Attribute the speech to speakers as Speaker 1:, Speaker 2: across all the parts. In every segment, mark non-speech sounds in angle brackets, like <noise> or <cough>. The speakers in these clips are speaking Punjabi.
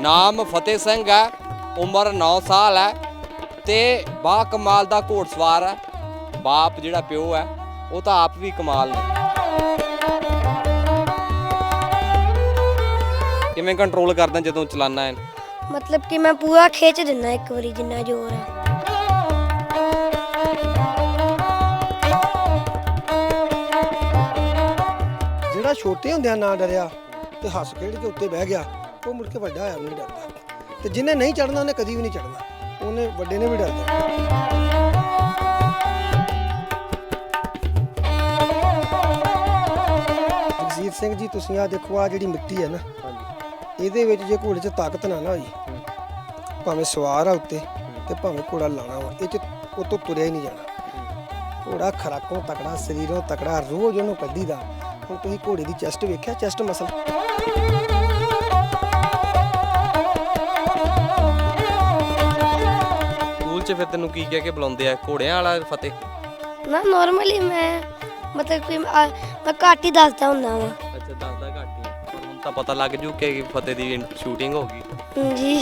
Speaker 1: ਨਾਮ ਫਤਿਹ ਸਿੰਘ ਹੈ ਉਮਰ 9 ਸਾਲ ਹੈ ਤੇ ਬਾ ਕਮਾਲ ਦਾ ਘੋੜਸਵਾਰ ਹੈ। ਬਾਪ ਜਿਹੜਾ ਪਿਓ ਹੈ ਉਹ ਤਾਂ ਆਪ ਵੀ ਕਮਾਲ ਨੇ। ਕਿਵੇਂ ਕੰਟਰੋਲ ਕਰਦਾ ਜਦੋਂ ਚਲਾਨਾ ਹੈ?
Speaker 2: ਮਤਲਬ ਕਿ ਮੈਂ ਪੂਰਾ ਖਿੱਚ ਦਿੰਦਾ ਇੱਕ ਵਾਰੀ ਜਿੰਨਾ ਜ਼ੋਰ ਹੈ।
Speaker 3: ਜਿਹੜਾ ਛੋਟੇ ਹੁੰਦਿਆਂ ਨਾ ਡਰਿਆ ਤੇ ਹੱਸ ਖੇਡ ਕੇ ਉੱਤੇ ਬਹਿ ਗਿਆ ਉਹ ਮੁੜ ਕੇ ਵੱਡਾ ਹੋਇਆ ਵੀ ਨਹੀਂ ਡਰਦਾ। ਤੇ ਜਿਹਨੇ ਨਹੀਂ ਚੜਨਾ ਉਹਨੇ ਕਦੀ ਵੀ ਨਹੀਂ ਚੜਨਾ ਉਹਨੇ ਵੱਡੇ ਨੇ ਵੀ ਡਰਦਾ। ਜਗਜੀਤ ਸਿੰਘ ਜੀ ਤੁਸੀਂ ਆ ਦੇਖੋ ਆ ਜਿਹੜੀ ਮਿੱਟੀ ਹੈ ਨਾ ਇਹਦੇ ਵਿੱਚ ਜੇ ਘੋੜੇ 'ਚ ਤਾਕਤ ਨਾ ਨਾ ਹੋਈ ਭਾਵੇਂ ਸਵਾਰ ਆ ਉੱਤੇ ਤੇ ਭਾਵੇਂ ਘੋੜਾ ਲਾਣਾ ਵਾ ਇਹ 'ਚ ਉਹ ਤੋਂ ਤੁਰਿਆ ਹੀ ਨਹੀਂ ਜਾਣਾ। ਘੋੜਾ ਖਰਾਕੋਂ ਤਕੜਾ ਸਰੀਰੋਂ ਤਕੜਾ ਰੋਜ਼ ਉਹਨੂੰ ਕੱਢੀਦਾ। ਹੁਣ ਤੁਸੀਂ ਘੋੜੇ ਦੀ ਚੈਸਟ ਵੇਖਿਆ ਚੈਸਟ ਮਸਲ
Speaker 1: 'ਚ ਫਿਰ ਤੈਨੂੰ ਕੀ ਕਹਿ ਕੇ ਬੁਲਾਉਂਦੇ ਆ? ਘੋੜਿਆਂ ਵਾਲਾ ਫਤਿਹ।
Speaker 2: ਨਾ ਨਾਰਮਲੀ ਮੈਂ ਮਤਲਬ ਕਿ ਮੈਂ ਮੈਂ ਘੱਟ ਹੀ ਦੱਸਦਾ ਹੁੰਦਾ ਵਾਂ।
Speaker 1: ਅੱਛਾ ਦੱਸਦਾ ਘੱਟ ਹੀ। ਪਰ ਹੁਣ ਤਾਂ ਪਤਾ ਲੱਗ ਜੂ ਕਿ ਫਤਿਹ ਦੀ ਸ਼ੂਟਿੰਗ ਹੋ ਗਈ।
Speaker 2: ਜੀ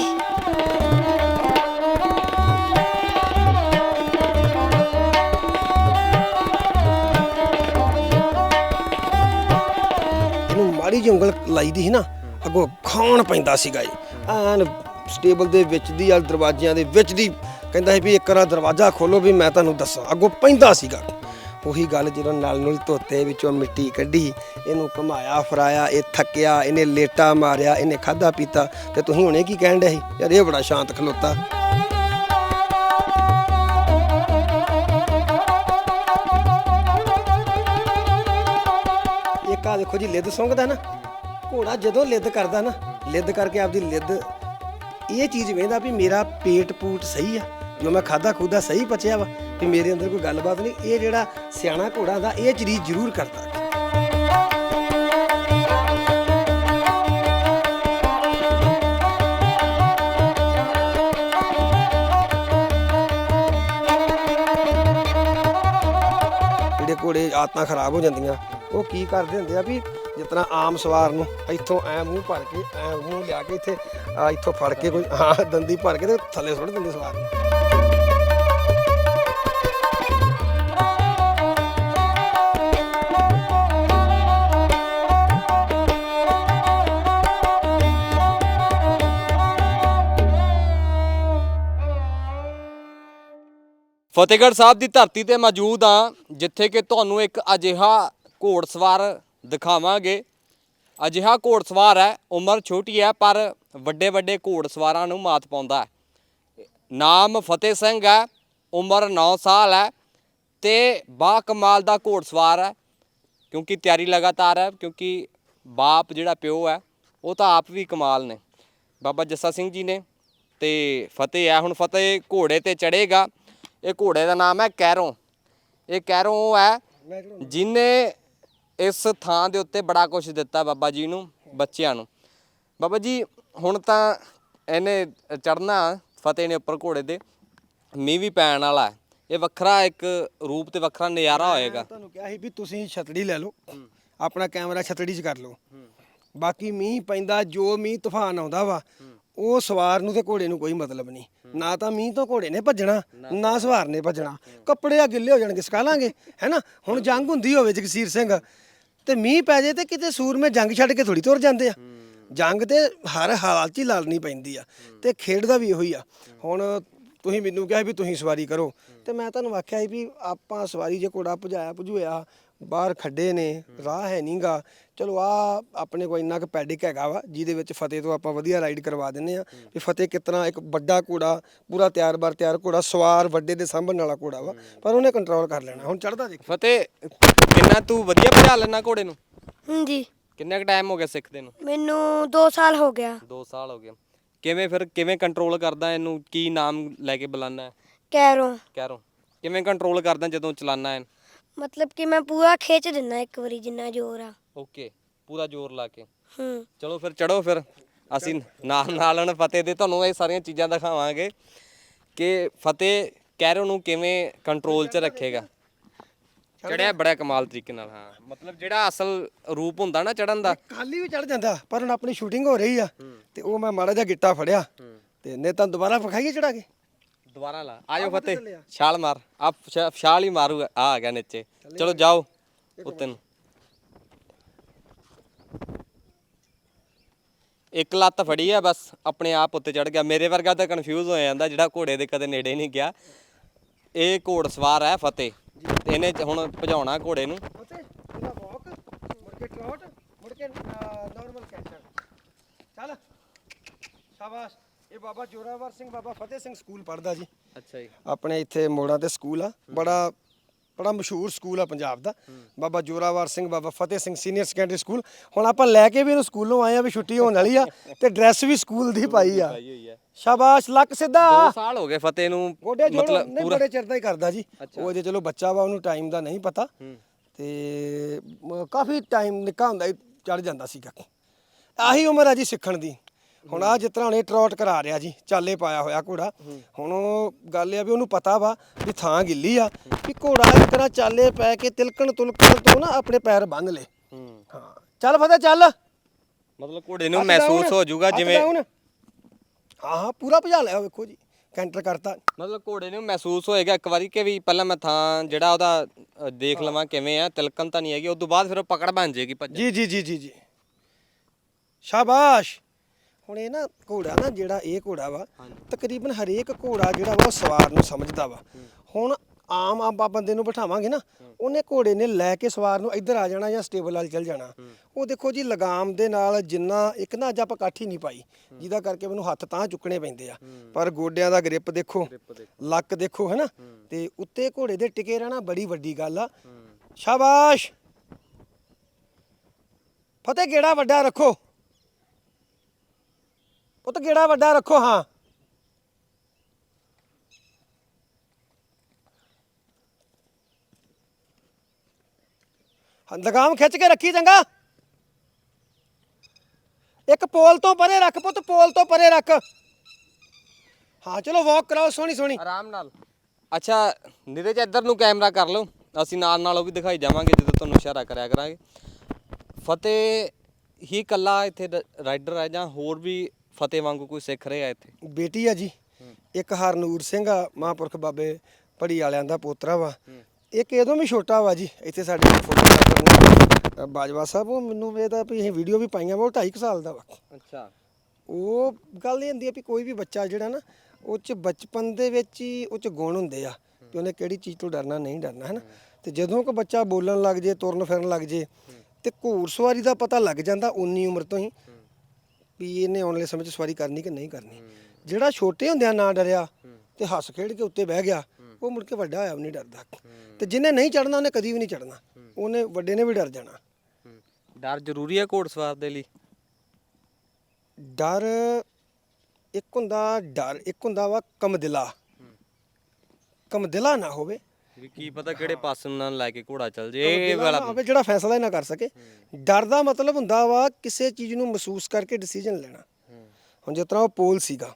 Speaker 3: ਇਹਨੂੰ ਮਾੜੀ ਜਿਹੀ ਉਂਗਲ ਲਾਈ ਦੀ ਸੀ ਨਾ ਅੱਗੋਂ ਖਾਣ ਪੈਂਦਾ ਸੀਗਾ ਇਹ। ਐਨ ਸਟੇਬਲ ਦੇ ਵਿੱਚ ਦੀ ਆ ਦਰਵਾਜ਼ਿਆਂ ਦੇ ਵਿੱਚ ਦੀ ਕਹਿੰਦਾ ਸੀ ਵੀ ਇੱਕ ਵਾਰ ਦਰਵਾਜ਼ਾ ਖੋਲੋ ਵੀ ਮੈਂ ਤੁਹਾਨੂੰ ਦੱਸਾਂ। ਅੱਗੋਂ ਪੈਂਦਾ ਸੀਗਾ। ਉਹੀ ਗੱਲ ਜਦੋਂ ਨਾਲ ਨਾਲ ਧੋਤੇ, ਵਿੱਚੋਂ ਮਿੱਟੀ ਕੱਢੀ, ਇਹਨੂੰ ਘੁਮਾਇਆ, ਫਰਾਇਆ, ਇਹ ਥੱਕਿਆ, ਇਹਨੇ ਲੇਟਾ ਮਾਰਿਆ, ਇਹਨੇ ਖਾਦਾ ਪੀਤਾ। ਤੇ ਤੁਸੀਂ ਹੁਣੇ ਕੀ ਕਹਿਣ ਡਿਆ ਸੀ? ਯਾਰ ਇਹ ਬੜਾ ਸ਼ਾਂਤ ਖਲੋਤਾ। ਇੱਕ ਆ ਦੇਖੋ ਜੀ, ਲਿੱਦ ਸੁੰਘਦਾ ਨਾ। ਘੋੜਾ ਜਦੋਂ ਲਿੱਦ ਕਰਦਾ ਨਾ, ਲਿੱਦ ਕਰਕੇ ਆਪਦੀ ਲਿੱਦ, ਇਹ ਚੀਜ਼ ਵੇਂਦਾ ਵੀ ਮੇਰਾ ਪੇਟ ਪੂਟ ਸਹੀ ਆ। ਜੋ ਮੈਂ ਖਾਦਾ ਖੂਦਾ ਸਹੀ ਪਚਿਆ ਵਾ ਵੀ ਮੇਰੇ ਅੰਦਰ ਕੋਈ ਗੱਲਬਾਤ ਨਹੀਂ, ਇਹ ਜਿਹੜਾ ਸਿਆਣਾ ਘੋੜਾ ਦਾ ਇਹ ਚੀਜ਼ ਜ਼ਰੂਰ ਕਰਦਾ। ਜਿਹੜੇ ਘੋੜੇ ਆਤਾਂ ਖਰਾਬ ਹੋ ਜਾਂਦੀਆਂ, ਉਹ ਕੀ ਕਰਦੇ ਹੁੰਦੇ ਆ ਵੀ ਜਿਸ ਤਰ੍ਹਾਂ ਆਮ ਸਵਾਰ ਨੂੰ ਇੱਥੋਂ ਐ ਮੂੰਹ ਭਰ ਕੇ, ਐ ਮੂੰਹ ਲਿਆ ਕੇ ਇੱਥੇ ਇੱਥੋਂ ਫੜ ਕੇ ਕੋਈ, ਹਾਂ, ਦੰਦੀ ਭਰ ਕੇ ਤੇ ਥੱਲੇ ਸੁੱਟ ਦਿੰਦੇ ਸਵਾਰ ਨੂੰ।
Speaker 1: ਫਤਿਹਗੜ੍ਹ ਸਾਹਿਬ ਦੀ ਧਰਤੀ ਤੇ ਮੌਜੂਦ ਆ ਜਿੱਥੇ ਕਿ ਤੁਹਾਨੂੰ ਇੱਕ ਅਜਿਹਾ ਘੋੜਸਵਾਰ ਦਿਖਾਵਾਂਗੇ। ਅਜਿਹਾ ਘੋੜਸਵਾਰ ਹੈ, ਉਮਰ ਛੋਟੀ ਹੈ, ਪਰ ਵੱਡੇ ਵੱਡੇ ਘੋੜਸਵਾਰਾਂ ਨੂੰ ਮਾਤ ਪਾਉਂਦਾ ਹੈ। ਨਾਮ ਫਤਿਹ ਸਿੰਘ ਹੈ, ਉਮਰ 9 ਸਾਲ ਹੈ ਤੇ ਬਾ ਕਮਾਲ ਦਾ ਘੋੜਸਵਾਰ ਹੈ, ਕਿਉਂਕਿ ਤਿਆਰੀ ਲਗਾਤਾਰ ਹੈ, ਕਿਉਂਕਿ ਬਾਪ ਜਿਹੜਾ ਪਿਓ ਹੈ, ਉਹ ਤਾਂ ਆਪ ਵੀ ਕਮਾਲ ਨੇ। ਬਾਬਾ ਜੱਸਾ ਸਿੰਘ ਜੀ ਨੇ ਤੇ ਫਤਿਹ ਹੈ, ਹੁਣ ਫਤਿਹ ਘੋੜੇ ਤੇ ਚੜੇਗਾ ਇਹ ਘੋੜੇ ਦਾ ਨਾਮ ਹੈ ਕੈਰੋਂ। ਇਹ ਕੈਰੋਂ ਉਹ ਹੈ ਜਿਨੇ ਇਸ ਥਾਂ ਦੇ ਉੱਤੇ ਬੜਾ ਕੁਝ ਦਿੱਤਾ ਬਾਬਾ ਜੀ ਨੂੰ ਬੱਚਿਆਂ ਨੂੰ। ਬਾਬਾ ਜੀ ਹੁਣ ਤਾਂ ਇਹਨੇ ਚੜਨਾ ਫਤਿਹ ਨੇ ਉੱਪਰ ਘੋੜੇ ਦੇ ਮੀਂਹ ਵੀ ਪੈਣ ਵਾਲਾ ਇਹ ਵੱਖਰਾ ਇੱਕ ਰੂਪ ਤੇ ਵੱਖਰਾ ਨਜ਼ਾਰਾ ਹੋਏਗਾ।
Speaker 3: ਤੁਹਾਨੂੰ ਕਿਹਾ ਸੀ ਵੀ ਤੁਸੀਂ ਛਤੜੀ ਲੈ ਲਓ। ਆਪਣਾ ਕੈਮਰਾ ਛਤੜੀ 'ਚ ਕਰ ਲਓ। ਬਾਕੀ ਮੀਂਹ ਪੈਂਦਾ ਜੋ ਮੀਂਹ ਤੂਫਾਨ ਆਉਂਦਾ ਵਾ ਉਹ ਸਵਾਰ ਨੂੰ ਤੇ ਘੋੜੇ ਨੂੰ ਕੋਈ ਮਤਲਬ ਨਹੀਂ। ਨਾ ਤਾਂ ਮੀਂਹ ਤੋਂ ਘੋੜੇ ਨੇ ਭੱਜਣਾ ਨਾ ਸਵਾਰ ਨੇ ਭੱਜਣਾ। ਕੱਪੜੇ ਆ ਗਿੱਲੇ ਹੋ ਜਾਣਗੇ ਸਕਾ ਲਾਂਗੇ ਹੈਨਾ ਹੁਣ ਜੰਗ ਹੁੰਦੀ ਹੋਵੇ ਜਗਸੀਰ ਸਿੰਘ ਤੇ ਮੀਂਹ ਪੈ ਜੇ ਤੇ ਕਿਤੇ ਸੂਰਮੇ ਜੰਗ ਛੱਡ ਕੇ ਥੋੜੀ ਤੁਰ ਜਾਂਦੇ ਆ। ਜੰਗ ਤੇ ਹਰ ਹਾਲਾਤ 'ਚ ਹੀ ਲੜਨੀ ਪੈਂਦੀ ਆ ਤੇ ਖੇਡ ਦਾ ਵੀ ਇਹੋ ਹੀ। ਆ ਹੁਣ ਤੁਸੀਂ ਮੈਨੂੰ ਕਿਹਾ ਵੀ ਤੁਸੀਂ ਸਵਾਰੀ ਕਰੋ ਤੇ ਮੈਂ ਤੁਹਾਨੂੰ ਆਖਿਆ ਸੀ ਵੀ ਆਪਾਂ ਸਵਾਰੀ ਜੇ ਘੋੜਾ ਭਜਾਇਆ ਭਜੂਇਆ ਬਾਹਰ ਖੱਡੇ ਨੇ ਰਾਹ ਹੈ ਨਹੀਂਗਾ ਚਲੋ ਆ ਆਪਣੇ ਕੋਲ ਇੰਨਾ ਕੁ ਪੈਡਿਕ ਹੈਗਾ ਵਾ ਜਿਹਦੇ ਵਿੱਚ ਫਤਿਹ ਤੋਂ ਆਪਾਂ ਵਧੀਆ ਰਾਈਡ ਕਰਵਾ ਦਿੰਨੇ ਆ ਵੀ ਫਤਿਹ ਕਿਤਨਾ ਇੱਕ ਵੱਡਾ ਘੋੜਾ ਪੂਰਾ ਤਿਆਰ ਬਰ ਤਿਆਰ ਘੋੜਾ ਸਵਾਰ ਵੱਡੇ ਦੇ ਸਾਂਭਣ ਵਾਲਾ ਘੋੜਾ ਵਾ। ਪਰ ਉਹਨੇ ਕੰਟਰੋਲ ਕਰ ਲੈਣਾ। ਹੁਣ ਚੜਦਾ ਦੇਖ।
Speaker 1: ਫਤਿਹ ਕਿੰਨਾ ਤੂੰ ਵਧੀਆ ਭਜਾ ਲੈਣਾ ਘੋੜੇ ਨੂੰ?
Speaker 2: ਹਾਂਜੀ।
Speaker 1: ਕਿੰਨਾ ਕੁ ਟਾਈਮ ਹੋ ਗਿਆ ਸਿੱਖਦੇ ਨੂੰ?
Speaker 2: ਮੈਨੂੰ 2 ਸਾਲ ਹੋ ਗਿਆ।
Speaker 1: 2 ਸਾਲ ਹੋ ਗਏ। ਕਿਵੇਂ ਫਿਰ ਕਿਵੇਂ ਕੰਟਰੋਲ ਕਰਦਾ ਇਹਨੂੰ? ਕੀ ਨਾਮ ਲੈ ਕੇ ਬੁਲਾਣਾ ਹੈ
Speaker 2: ਕੈਰੋਂ।
Speaker 1: ਕਹਿ ਕਿਵੇਂ ਕੰਟਰੋਲ ਕਰਦਾ ਜਦੋਂ ਚਲਾਨਾ ਹੈ
Speaker 2: ਮਤਲਬ ਕਿ ਮੈਂ ਪੂਰਾ ਖਿੱਚ ਦਿੰਦਾ ਇੱਕ ਵਾਰੀ ਜਿੰਨਾ ਜ਼ੋਰ ਆ।
Speaker 1: ਓਕੇ ਪੂਰਾ ਜ਼ੋਰ ਲਾ ਕੇ।
Speaker 2: ਹੂੰ।
Speaker 1: ਚਲੋ ਫਿਰ ਚੜੋ ਫਿਰ। ਅਸੀਂ ਨਾਲ ਨਾਲ ਹੁਣ ਫਤਿਹ ਦੇ ਤੁਹਾਨੂੰ ਇਹ ਸਾਰੀਆਂ ਚੀਜ਼ਾਂ ਦਿਖਾਵਾਂਗੇ ਕਿ ਫਤਿਹ ਕੈਰੋ ਨੂੰ ਕਿਵੇਂ ਕੰਟਰੋਲ 'ਚ ਰੱਖੇਗਾ। ਚੜਿਆ ਬੜਾ ਕਮਾਲ ਤਰੀਕੇ ਨਾਲ ਹਾਂ। ਮਤਲਬ ਜਿਹੜਾ ਅਸਲ ਰੂਪ ਹੁੰਦਾ ਨਾ ਚੜਨ ਦਾ।
Speaker 3: ਖਾਲੀ ਵੀ ਚੜ ਜਾਂਦਾ ਪਰ ਹੁਣ ਆਪਣੀ ਸ਼ੂਟਿੰਗ ਹੋ ਰਹੀ ਆ ਤੇ ਉਹ ਮੈਂ ਮਾੜਾ ਜਿਹਾ ਗਿੱਟਾ ਫੜਿਆ ਤੇ ਨੇ ਤਾਂ ਦੁਬਾਰਾ ਵਿਖਾਈਏ ਚੜਾ ਕੇ।
Speaker 1: ਦੁਬਾਰਾ ਲਾ। ਆਜੋ
Speaker 3: ਫਤਿਹ।
Speaker 1: ਫਤਿਹ। ਛਾਲ ਮਾਰ। ਆ ਛਾਲ ਹੀ ਮਾਰੂ ਆ ਆ ਗਿਆ ਨੀਚੇ। ਚਲੋ ਜਾਓ ਉੱਤੇ ਨੂੰ। ਇੱਕ ਲੱਤ ਫੜੀ ਆ ਬਸ। ਆਪਣੇ ਆਪ ਉੱਤੇ ਚੜ ਗਿਆ। ਮੇਰੇ ਵਰਗਾ ਤਾਂ ਕਨਫਿਊਜ਼ ਹੋ ਜਾਂਦਾ ਜਿਹੜਾ ਘੋੜੇ ਦੇ ਕਦੇ ਨੇੜੇ ਨਹੀਂ ਗਿਆ। ਇਹ ਘੋੜ ਸਵਾਰ ਹੈ ਫਤਿਹ। ਇਹਨੇ ਹੁਣ ਭਜਾਉਣਾ ਘੋੜੇ ਨੂੰ।
Speaker 3: ਉਤੇ ਇਹਦਾ ਵਾਕ ਮੁੜ ਕੇ ਟ੍ਰੌਟ ਮੁੜ ਕੇ ਨਾਰਮਲ ਕੈਚਰ ਚੱਲ। ਸ਼ਾਬਾਸ਼। ਇਹ ਬਾਬਾ ਜੋਰਾਵਰ ਸਿੰਘ ਬਾਬਾ ਫਤਿਹ ਸਿੰਘ ਸਕੂਲ ਪੜਦਾ ਜੀ।
Speaker 1: ਅੱਛਾ ਜੀ।
Speaker 3: ਆਪਣੇ ਇੱਥੇ ਮੋੜਾਂ ਤੇ ਸਕੂਲ ਆ। ਬੜਾ ਬੜਾ ਮਸ਼ਹੂਰ ਸਕੂਲ ਆ ਪੰਜਾਬ ਦਾ। Baba Zorawar Singh Baba Fateh Singh senior secondary school. ਹੁਣ ਆਪਾਂ ਲੈ ਕੇ ਵੀ ਇਹਨੂੰ ਸਕੂਲੋਂ ਆਏ ਆ ਵੀ ਛੁੱਟੀ ਹੋਣ ਵਾਲੀ ਆ ਤੇ ਡਰੈਸ ਵੀ ਸਕੂਲ ਦੀ ਪਾਈ ਆ। ਸ਼ਾਬਾਸ਼ ਲੱਕ ਸਿੱਧਾ।
Speaker 1: 2 ਸਾਲ ਹੋ ਗਏ ਫਤਿਹ ਨੂੰ
Speaker 3: ਗੋਡੇ ਜੋੜੋ। ਨਹੀਂ ਬੜੇ ਚਿਰ ਦਾ ਹੀ ਕਰਦਾ ਜੀ। ਉਹ ਜੇ ਚਲੋ ਬੱਚਾ ਵਾ ਉਹਨੂੰ ਟਾਈਮ ਦਾ ਨਹੀਂ ਪਤਾ। ਤੇ ਕਾਫੀ ਟਾਈਮ ਨਿੱਕਾ ਹੁੰਦਾ ਚੜ ਜਾਂਦਾ ਸੀਗਾ। ਆਹੀ ਉਮਰ ਆ ਜੀ ਸਿੱਖਣ ਦੀ। ਹੁਣ ਆ ਜਿਸ ਤਰ੍ਹਾਂ ਇਹ ਟਰੋਟ ਕਰਾ ਰਿਹਾ ਜੀ ਚਾਲੇ ਪਾਇਆ ਹੋਇਆ ਘੋੜਾ ਹੁਣ ਉਹ ਗੱਲ ਇਹ ਆ ਵੀ ਉਹਨੂੰ ਪਤਾ ਵਾ ਵੀ ਥਾਂ ਗਿੱਲੀ ਆ ਵੀ ਘੋੜਾ ਇਸ ਤਰ੍ਹਾਂ ਚਾਲੇ ਪੈ ਕੇ ਤਿਲਕਣ ਤੁਲਕਣ ਤੋਂ ਨਾ ਆਪਣੇ ਪੈਰ ਬੰਨ ਲੇ।
Speaker 1: ਹੂੰ
Speaker 3: ਹਾਂ ਚੱਲ ਫਤਿਹ ਚੱਲ।
Speaker 1: ਮਤਲਬ ਘੋੜੇ ਨੂੰ ਮਹਿਸੂਸ ਹੋ ਜਾਊਗਾ ਜਿਵੇਂ।
Speaker 3: ਹਾਂ ਹਾਂ ਪੂਰਾ ਭਜਾ ਲਿਆ ਵੇਖੋ ਜੀ ਕੈਂਟਰ ਕਰਤਾ।
Speaker 1: ਮਤਲਬ ਘੋੜੇ ਨੂੰ ਮਹਿਸੂਸ ਹੋਏਗਾ ਇੱਕ ਵਾਰੀ ਕਿ ਵੀ ਪਹਿਲਾਂ ਮੈਂ ਥਾਂ ਜਿਹੜਾ ਉਹਦਾ ਦੇਖ ਲਵਾਂ ਕਿਵੇਂ ਆ ਤਿਲਕਣ ਤਾਂ ਨਹੀਂ ਹੈਗੀ ਉਸ ਤੋਂ ਬਾਅਦ ਫਿਰ ਉਹ ਪਕੜ ਬਣ ਜਾਏਗੀ ਭੱਜ
Speaker 3: ਜੀ ਜੀ ਜੀ ਜੀ ਜੀ। ਸ਼ਾਬਾਸ਼! ਹੁਣ ਇਹ ਨਾ ਘੋੜਾ ਨਾ ਜਿਹੜਾ ਇਹ ਘੋੜਾ ਵਾ ਤਕਰੀਬਨ ਹਰੇਕ ਘੋੜਾ ਜਿਹੜਾ ਵਾ ਉਹ ਸਵਾਰ ਨੂੰ ਸਮਝਦਾ ਵਾ। ਹੁਣ ਆਮ ਆਪਾਂ ਬੰਦੇ ਨੂੰ ਬਿਠਾਵਾਂਗੇ ਨਾ ਉਹਨੇ ਘੋੜੇ ਨੇ ਲੈ ਕੇ ਸਵਾਰ ਨੂੰ ਇੱਧਰ ਆ ਜਾਣਾ ਜਾਂ ਸਟੇਬਲ ਵਾਲ ਚੱਲ ਜਾਣਾ। ਉਹ ਦੇਖੋ ਜੀ ਲਗਾਮ ਦੇ ਨਾਲ ਜਿੰਨਾ ਇੱਕ ਨਾ ਅੱਜ ਆਪਾਂ ਕਾਠੀ ਨਹੀਂ ਪਾਈ ਜਿਹਦਾ ਕਰਕੇ ਮੈਨੂੰ ਹੱਥ ਤਾਂ ਚੁੱਕਣੇ ਪੈਂਦੇ ਆ। ਪਰ ਗੋਡਿਆਂ ਦਾ ਗ੍ਰਿਪ ਦੇਖੋ ਲੱਕ ਦੇਖੋ ਹੈਨਾ? ਤੇ ਉੱਤੇ ਘੋੜੇ ਦੇ ਟਿਕੇ ਰਹਿਣਾ ਬੜੀ ਵੱਡੀ ਗੱਲ ਆ। ਸ਼ਾਬਾਸ਼! ਫਤਿਹ ਗੇੜਾ ਵੱਡਾ ਰੱਖੋ। ਪੁੱਤ ਗੇੜਾ ਵੱਡਾ ਰੱਖੋ ਹਾਂ। ਹਾਂ, ਲਗਾਮ ਖਿੱਚ ਕੇ ਰੱਖੀ ਚੰਗਾ। ਇੱਕ ਪੋਲ ਤੋਂ ਪਰੇ ਰੱਖ ਪੁੱਤ ਪੋਲ ਤੋਂ ਪਰੇ ਰੱਖ। ਹਾਂ ਚਲੋ ਵਾਕ ਕਰਾਓ ਸੋਹਣੀ ਸੋਹਣੀ।
Speaker 1: ਆਰਾਮ ਨਾਲ। ਅੱਛਾ ਨੀਰਜ ਇੱਧਰ ਨੂੰ ਕੈਮਰਾ ਕਰ ਲਓ। ਅਸੀਂ ਨਾਲ ਨਾਲ ਉਹ ਵੀ ਦਿਖਾਈ ਜਾਵਾਂਗੇ ਜਦੋਂ ਤੁਹਾਨੂੰ ਇਸ਼ਾਰਾ ਕਰਿਆ ਕਰਾਂਗੇ। ਫਤਿਹ ਹੀ ਕੱਲਾ ਇੱਥੇ ਰਾਈਡਰ ਹੈ ਜਾਂ ਹੋਰ ਵੀ ਫਤਿਹ ਵਾਂਗੂ ਕੋਈ ਸਿੱਖ ਰਿਹਾ ਇੱਥੇ?
Speaker 3: ਬੇਟੀ ਆ ਜੀ। ਇੱਕ ਹਰਨੂਰ ਸਿੰਘ ਆ ਮਹਾਂਪੁਰਖ ਬਾਬੇ ਪੜੀ ਵਾਲਿਆਂ ਦਾ ਪੋਤਰਾ ਵਾ। ਇੱਕ ਇਹਦੋਂ ਵੀ ਛੋਟਾ ਵਾ ਜੀ। ਇੱਥੇ ਸਾਡੇ ਬਾਜਵਾ ਸਾਹਿਬ ਉਹ ਮੈਨੂੰ ਇਹ ਤਾਂ ਵੀ ਅਸੀਂ ਵੀਡੀਓ ਵੀ ਪਾਈਆਂ ਵਾ ਉਹ 2.5 ਸਾਲ ਦਾ ਵਾ।
Speaker 1: ਅੱਛਾ।
Speaker 3: ਉਹ ਗੱਲ ਇਹ ਹੁੰਦੀ ਆ ਵੀ ਕੋਈ ਵੀ ਬੱਚਾ ਜਿਹੜਾ ਨਾ ਉਹ ਚ ਬਚਪਨ ਦੇ ਵਿੱਚ ਹੀ ਉਹ ਚ ਗੁਣ ਹੁੰਦੇ ਆ ਕਿ ਉਹਨੇ ਕਿਹੜੀ ਚੀਜ਼ ਤੋਂ ਡਰਨਾ ਨਹੀਂ ਡਰਨਾ ਹੈ ਨਾ ਤੇ ਜਦੋਂ ਕੋ ਬੱਚਾ ਬੋਲਣ ਲੱਗ ਜੇ ਤੁਰਨ ਫਿਰਨ ਲੱਗ ਜੇ ਤੇ ਘੋੜ ਸਵਾਰੀ ਦਾ ਪਤਾ ਲੱਗ ਜਾਂਦਾ ਉਨੀ ਉਮਰ ਤੋਂ ਹੀ। ਵੀ ਇਹਨੇ ਆਉਣ ਵਾਲੇ ਸਮੇਂ 'ਚ ਸਵਾਰੀ ਕਰਨੀ ਕਿ ਨਹੀਂ ਕਰਨੀ। ਜਿਹੜਾ ਛੋਟੇ ਹੁੰਦਿਆਂ ਨਾ ਡਰਿਆ ਤੇ ਹੱਸ ਖੇਡ ਕੇ ਉੱਤੇ ਬਹਿ ਗਿਆ ਉਹ ਮੁੜ ਕੇ ਵੱਡਾ ਹੋਇਆ ਵੀ ਨਹੀਂ ਡਰਦਾ। ਤੇ ਜਿਹਨੇ ਨਹੀਂ ਚੜਨਾ ਉਹਨੇ ਕਦੀ ਵੀ ਨਹੀਂ ਚੜਨਾ ਉਹਨੇ ਵੱਡੇ ਨੇ ਵੀ ਡਰ ਜਾਣਾ।
Speaker 1: ਡਰ ਜ਼ਰੂਰੀ ਹੈ ਘੋੜਸਵਾਰ ਦੇ ਲਈ?
Speaker 3: ਡਰ ਇੱਕ ਹੁੰਦਾ ਡਰ ਇੱਕ ਹੁੰਦਾ ਵਾ ਕਮਦਿਲਾ ਕਮਦਿਲਾ ਨਾ ਹੋਵੇ।
Speaker 1: ਵੀ ਕੀ ਪਤਾ ਕਿਹੜੇ ਪਾਸੇ ਨੂੰ ਨਾ ਲੈ ਕੇ ਘੋੜਾ ਚੱਲ ਜੇ। ਇਹ ਵਾਲਾ
Speaker 3: ਹੋਵੇ ਜਿਹੜਾ ਫੈਸਲਾ ਹੀ ਨਾ ਕਰ ਸਕੇ। ਡਰ ਦਾ ਮਤਲਬ ਹੁੰਦਾ ਵਾ ਕਿਸੇ ਚੀਜ਼ ਨੂੰ ਮਹਿਸੂਸ ਕਰਕੇ ਡਿਸੀਜਨ ਲੈਣਾ। ਹੁਣ ਜਿਸ ਤਰ੍ਹਾਂ ਉਹ ਪੋਲ ਸੀਗਾ।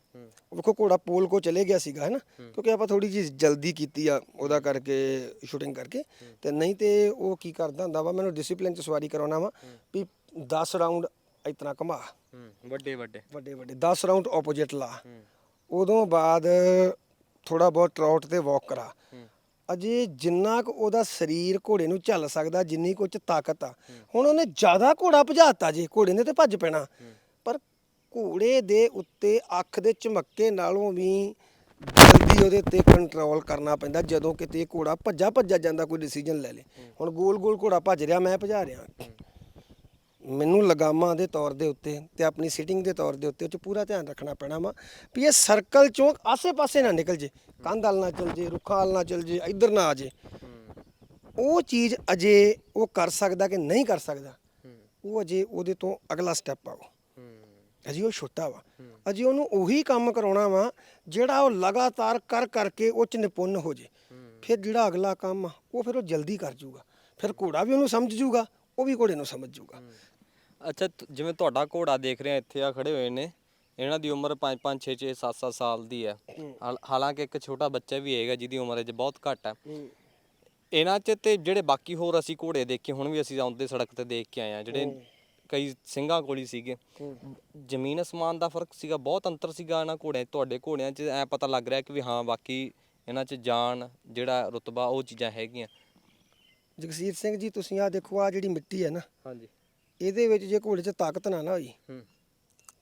Speaker 3: ਵੇਖੋ ਘੋੜਾ ਪੋਲ ਕੋ ਚਲੇ ਗਿਆ ਸੀਗਾ ਹੈਨਾ? ਕਿਉਂਕਿ ਆਪਾਂ ਥੋੜੀ ਜਿਹੀ ਜਲਦੀ ਕੀਤੀ ਆ ਉਹਦਾ ਕਰਕੇ ਸ਼ੂਟਿੰਗ ਕਰਕੇ। ਤੇ ਨਹੀਂ ਤੇ ਉਹ ਕੀ ਕਰਦਾ ਹੁੰਦਾ ਵਾ ਮੈਨੂੰ ਡਿਸਪਲਿਨ ਚ ਸਵਾਰੀ ਕਰਾਉਣਾ ਵਾ ਵੀ 10 ਰਾਉਂਡ ਇਤਨਾ ਘੁਮਾ।
Speaker 1: ਵੱਡੇ ਵੱਡੇ।
Speaker 3: ਵੱਡੇ ਵੱਡੇ। 10 ਰਾਉਂਡ ਆਪੋਜੀਟ ਲਾ। ਉਦੋਂ ਬਾਅਦ ਥੋੜਾ ਬਹੁਤ ਟਰਾਊਟ ਤੇ ਵਾਕ ਕਰਾ। ਅਜੇ ਜਿੰਨਾ ਕੁ ਉਹਦਾ ਸਰੀਰ ਘੋੜੇ ਨੂੰ ਝੱਲ ਸਕਦਾ, ਜਿੰਨੀ ਕੁ ਉਹ 'ਚ ਤਾਕਤ ਆ, ਹੁਣ ਉਹਨੇ ਜ਼ਿਆਦਾ ਘੋੜਾ ਭਜਾਤਾ ਜੇ, ਘੋੜੇ ਨੇ ਤੇ ਭੱਜ ਪੈਣਾ। ਪਰ ਘੋੜੇ ਦੇ ਉੱਤੇ ਅੱਖ ਦੇ ਚਮੱਕੇ ਨਾਲੋਂ ਵੀ ਜਲਦੀ ਉਹਦੇ ਤੇ ਕੰਟਰੋਲ ਕਰਨਾ ਪੈਂਦਾ, ਜਦੋਂ ਕਿਤੇ ਘੋੜਾ ਭੱਜਾ ਭੱਜਾ ਜਾਂਦਾ, ਕੋਈ ਡਿਸੀਜਨ ਲੈ ਲੇ। ਹੁਣ ਗੋਲ ਗੋਲ ਘੋੜਾ ਭੱਜ ਰਿਹਾ, ਮੈਂ ਭਜਾ ਰਿਹਾ। ਮੈਨੂੰ ਲਗਾਮਾਂ ਦੇ ਤੌਰ ਦੇ ਉੱਤੇ ਤੇ ਆਪਣੀ ਸਿਟਿੰਗ ਦੇ ਤੌਰ ਦੇ ਉੱਤੇ ਉਹ 'ਚ ਪੂਰਾ ਧਿਆਨ ਰੱਖਣਾ ਪੈਣਾ ਵਾ ਵੀ ਇਹ ਸਰਕਲ ਚੋਂ ਆਸੇ-ਪਾਸੇ ਨਾ ਨਿਕਲ ਜੇ, ਕੰਧ ਵੱਲ ਨਾ ਚਲ ਜੇ, ਰੁੱਖਾਂ ਵੱਲ ਨਾ ਚਲ ਜੇ, ਇੱਧਰ ਨਾ ਆ ਜੇ। ਉਹ ਚੀਜ਼ ਅਜੇ ਉਹ ਕਰ ਸਕਦਾ ਕਿ ਨਹੀਂ ਕਰ ਸਕਦਾ, ਉਹ ਅਜੇ ਉਹਦੇ ਤੋਂ ਅਗਲਾ ਸਟੈਪ ਆਓ ਅਜੇ ਉਹ ਛੋਟਾ ਵਾ। ਅਜੇ ਉਹਨੂੰ ਉਹੀ ਕੰਮ ਕਰਾਉਣਾ ਵਾ ਜਿਹੜਾ ਉਹ ਲਗਾਤਾਰ ਕਰ ਕਰਕੇ ਉਹ ਚ ਨਿਪੁੰਨ ਹੋ ਜੇ। ਫਿਰ ਜਿਹੜਾ ਅਗਲਾ ਕੰਮ ਆ, ਉਹ ਫਿਰ ਉਹ ਜਲਦੀ ਕਰ ਜੂਗਾ। ਫਿਰ ਘੋੜਾ ਵੀ ਉਹਨੂੰ ਸਮਝ ਜੂਗਾ, ਉਹ ਵੀ ਘੋੜੇ ਨੂੰ ਸਮਝ ਜੂਗਾ।
Speaker 1: ਅੱਛਾ ਤ- ਜਿਵੇਂ ਤੁਹਾਡਾ ਘੋੜਾ ਦੇਖ ਰਹੇ ਆ ਇੱਥੇ ਆ ਖੜੇ ਹੋਏ ਨੇ। ਇਹਨਾਂ ਦੀ ਉਮਰ 5 5 6 6 7 7 ਸਾਲ ਦੀ ਹੈ। ਹਾਲ- ਹਾਲਾਂਕਿ ਇੱਕ ਛੋਟਾ ਬੱਚਾ ਵੀ ਹੈਗਾ ਜਿਹਦੀ ਉਮਰ ਅਜੇ ਬਹੁਤ ਘੱਟ ਹੈ। ਇਹਨਾਂ 'ਚ ਤੇ ਜਿਹੜੇ ਬਾਕੀ ਹੋਰ ਅਸੀਂ ਘੋੜੇ ਦੇਖੇ ਹੁਣ ਵੀ ਅਸੀਂ ਆਉਂਦੇ ਸੜਕ ਤੇ ਦੇਖ ਕੇ ਆਏ ਆ ਜਿਹੜੇ ਕਈ ਸਿੰਘਾਂ ਕੋਲ ਹੀ ਸੀਗੇ। ਜ਼ਮੀਨ ਅਸਮਾਨ ਦਾ ਫ਼ਰਕ ਸੀਗਾ ਬਹੁਤ ਅੰਤਰ ਸੀਗਾ ਇਹਨਾਂ ਘੋੜਿਆਂ 'ਚ, ਤੁਹਾਡੇ ਘੋੜਿਆਂ 'ਚ ਐ ਪਤਾ ਲੱਗ ਰਿਹਾ ਕਿ ਵੀ ਹਾਂ ਬਾਕੀ ਇਹਨਾਂ 'ਚ ਜਾਨ ਜਿਹੜਾ ਰੁਤਬਾ ਉਹ ਚੀਜ਼ਾਂ ਹੈਗੀਆਂ।
Speaker 3: ਜਗਸੀਰ ਸਿੰਘ ਜੀ ਤੁਸੀਂ ਆ ਦੇਖੋ ਆ ਜਿਹੜੀ ਮਿੱਟੀ ਹੈ ਨਾ
Speaker 1: ਹਾਂਜੀ।
Speaker 3: ਇਹਦੇ ਵਿੱਚ ਜੇ ਘੋੜੇ 'ਚ ਤਾਕਤ ਨਾ ਨਾ ਹੋਈ
Speaker 1: ਹੂੰ।